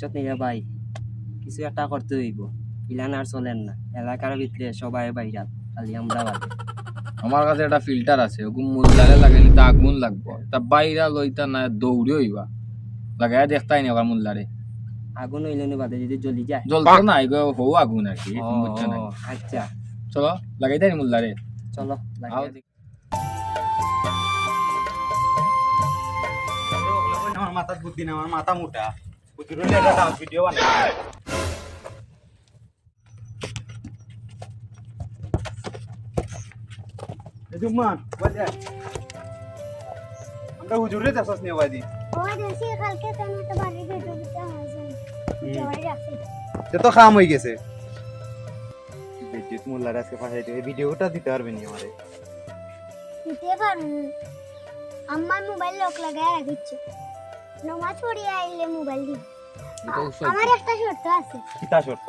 বুঝছত নিয়ে ভাই কিছু একটা করতে হইব। ইলান আর চলেন না এলাকার ভিতরে সবাই বাইরা খালি আমরা বাদে আমার কাছে একটা ফিল্টার আছে ওগুলো মুল্লারে লাগাইলে তা আগুন লাগবো। তা বাইরা লইতা না দৌড়ে হইবা। লাগাই দেখতাই না মুল্লারে। আগুন হইলে নি বাদে যদি জ্বলি যায়। জ্বলতো না এগো হও আগুন আর কি বুঝছ না। আচ্ছা। চলো লাগাই দেয় মুল্লারে। চলো দিই। আমার মাথার বুদ্ধি না আমার মাথা মোটা। বুদ্ধি রইলে একটা ডান্স ভিডিও বানাই জুম্মান বলে আমরা হুজুরে যাচ্ছ নিয়ে বাদি ওই দেশে কালকে কেন একটা বাড়ি বেটো দিতে হয়েছে জয় রাখছি সে তো কাম হয়ে গেছে বিদ্যুৎ মোল্লার আজকে পাঠাই দিবে ভিডিওটা দিতে পারবে নি আমারে দিতে পারুন আমার মোবাইল লক লাগায় রাখিচ্ছে নমাজ পড়িয়ে আইলে মোবাইল দিই আমার একটা শর্ত আছে কিতা শর্ত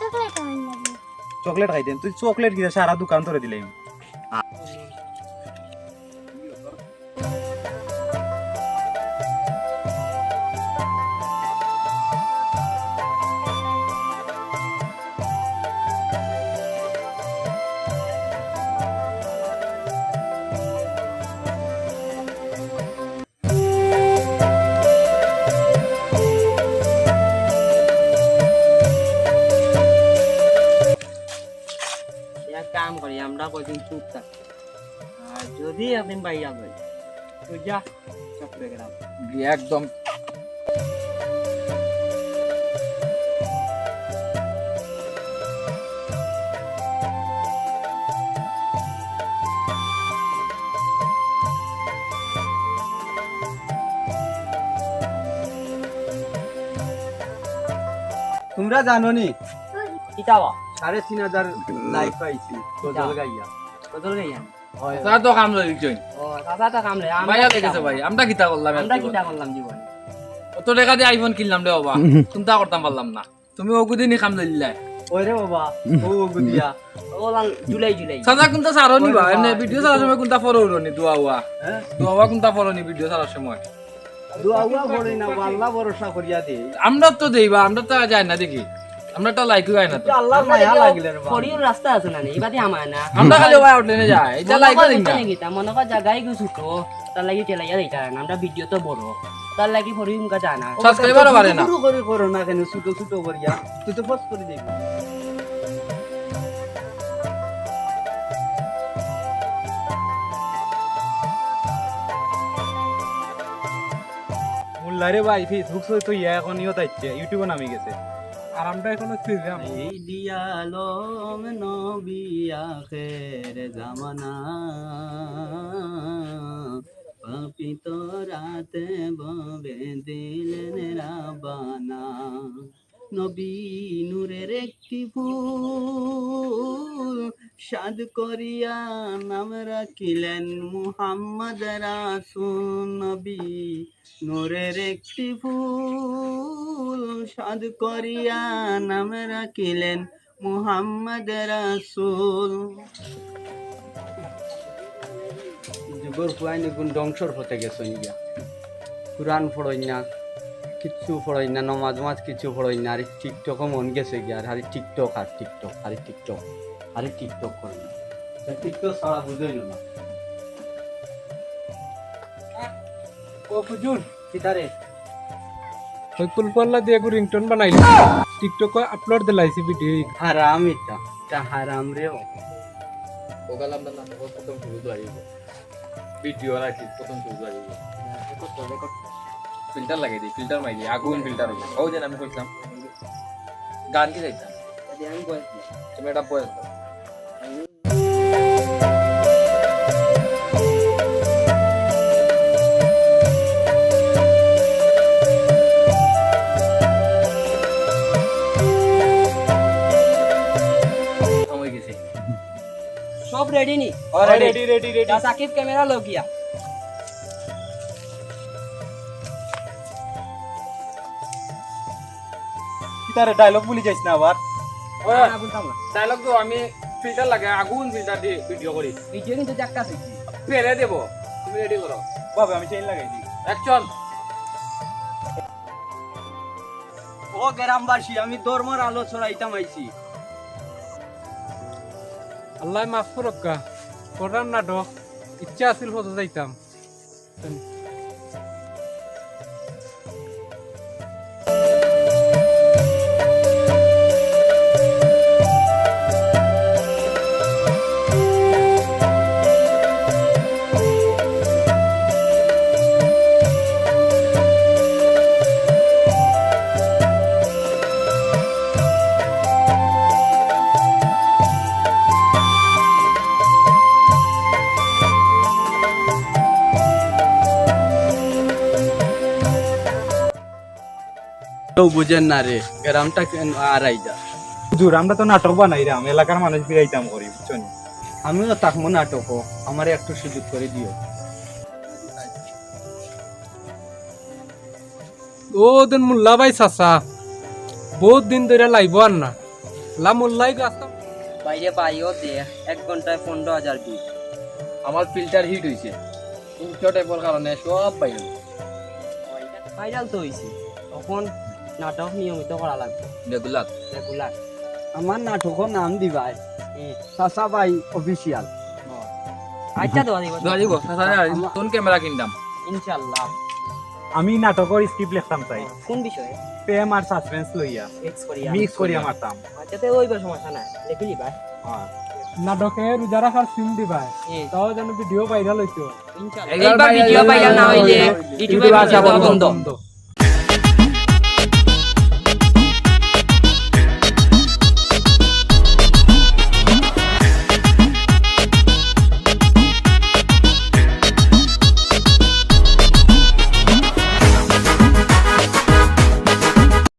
চকলেট আনতে লাগবে চকলেট খাইতেন তুই চকলেট কিনা সারা দোকান ধরে দিলাম আমরা চুপ থাকি আর যদি একদিন বাইয়া যাই তো যা চক্রে গেলাম। একদম তোমরা জানো নি? কিতাবা সাড়ে তিন হাজার লাইক পাইছি। গজল গাইয়া। কদল গাইয়া? তারা তো কাম লইছেন ও দাদা তো কামলে আমরা ভাইয়া কিতা ভাই? আমরা কিতা করলাম আমরা কিতা করলাম জীবন? অত টাকা দিয়ে আইফোন কিনলাম রে বাবা। চিন্তা করতাম পারলাম না। তুমি ওগুদিনই কাম লইলাই ওরে বাবা ও গুদিয়া ওলান জুলাই জুলাই। সাদা কোনটা সারো নিবা এমনি ভিডিও সময় কোনটা ফলো দুয়া হ্যাঁ। দুয়া উয়া কোনটা ফলো নি ভিডিও চালার সময়। দুয়া উয়া বড়ই না আল্লাহ ভরসা করিয়া দে। আমরা তো দেইবা আমরা তো যায় না দেখি। আমরা তো লাইক হয় না তো। আল্লাহ মায়া লাগিলে রে রাস্তা আছে না এবারে আমার না। আমরা খালি ওয়া যাই এটা লাইক দিন না। নাকি তা মনে কর জায়গায় গো ছোট তার লাগি দিতা না। আমরা ভিডিও তো বড়। তার লাগি ফরি মুখা জানা সাবস্ক্রাইবারও বাড়ে না। শুরু করে করো না কেন? ছোট ছোট করিয়া। তুই তো পোস্ট করে দিবি। মুল্লারে ভাই ফেসবুক তো ইয়া এখন ইয়ে তাইছে ইউটিউবে নামে গেছে। আর আমরা এখন সিরাম এই দিয়ালম নবী আখের জামানা। পাপিত রাতে ববে দিলেন রাবানা। নবী নূরের একটি ফুল। সাদ করিয়া নাম রাখিলেন মুহাম্মদ রাসূল নবী। নূরের একটি ফুল সাদ করিয়া নাম রাখিলেন মুহাম্মদ রাসূল। যুগর পুয়াইনি গুণ ধ্বংসর হতে গেছে ইয়া কোরআন পড়ই না, কিচ্ছু পড়ই না নমাজ মাজ কিছু পড়ই না, আর টিকটকও মন গেছে গিয়া, আর টিকটক আর টিকটক, আরে টিকটক। আরে টিকটক করি না। টিকটক ছাড়া বুঝই না ও ফুজুর কিতারে ওই কুলপাল্লা দিয়ে একটু রিংটোন বানাইলি টিকটক আপলোড দিলাইছি ভিডিও হারাম এটা। এটা হারাম রে ও। ওগালাম না ও প্রথম শুরু তো আইব। ভিডিও রাখি প্রথম শুরু আইব। ফিল্টার লাগাই দিই ফিল্টার মাই দিই আগুন ফিল্টার ও যেন আমি কইছিলাম গান কি বলছি তুমি এটা বয়স দাও। সব রেডি নি রেডি রেডি রেডি তা সাকিব ক্যামেরা লগিয়া কিতারে ডায়লগ বলি যাইছ না আবার ডায়লগ তো আমি ফিল্টার লাগে আগুন ফিল্টার দিয়ে ভিডিও করি ভিডিও কিন্তু একটা শিখছি ফেলে দেব তুমি রেডি করো বাবা আমি চেইন লাগাই দিই অ্যাকশন ও গ্রামবাসী আমি ধর্মের আলো ছড়াইতাম আইছি আল্লাহ মাফ করক্কা করার নাটক ইচ্ছা আছিল হতো যাইতাম। কেউ বুঝেন না রে গ্রামটা কেন আর আইজা হুজুর আমরা তো নাটক বানাইরাম এলাকার মানুষ বিরাইতাম করি বুঝছেন আমিও তাকমো নাটক আমার একটু সুযোগ করে দিও। ও দিন মুল্লা ভাই চাচা বহুত দিন ধরে লাইব আর না। লা মুল্লাই গাছ বাইরে বাইও দে এক ঘন্টায় পনেরো হাজার বিল আমার ফিল্টার হিট হয়েছে উচ্চ টাইপের কারণে সব বাইরে ভাইরাল তো হয়েছে তখন নাটক নিয়মিত করা লাগবে। রেগুলার? রেগুলার। আমার নাটকের নাম দিবাই। চাচা ভাই অফিসিয়াল আচ্ছা দেওয়া দিব দিব। কোন ক্যামেরা কিনতাম ইনশাল্লাহ। আমি নাটকের স্ক্রিপ্ট লিখতাম চাই কোন বিষয়ে? প্রেম আর সাসপেন্স লইয়া মিক্স করিয়া মিক্স করিয়া মারতাম আচ্ছা তো ওই সমস্যা নাই। লিখিলি ভাই হ্যাঁ নাটকে রোজা রাখার সিন দিবা তাও যেন ভিডিও ভাইরাল হইতো এইবার ভিডিও ভাইরাল না হইলে ইউটিউবে বন্ধ।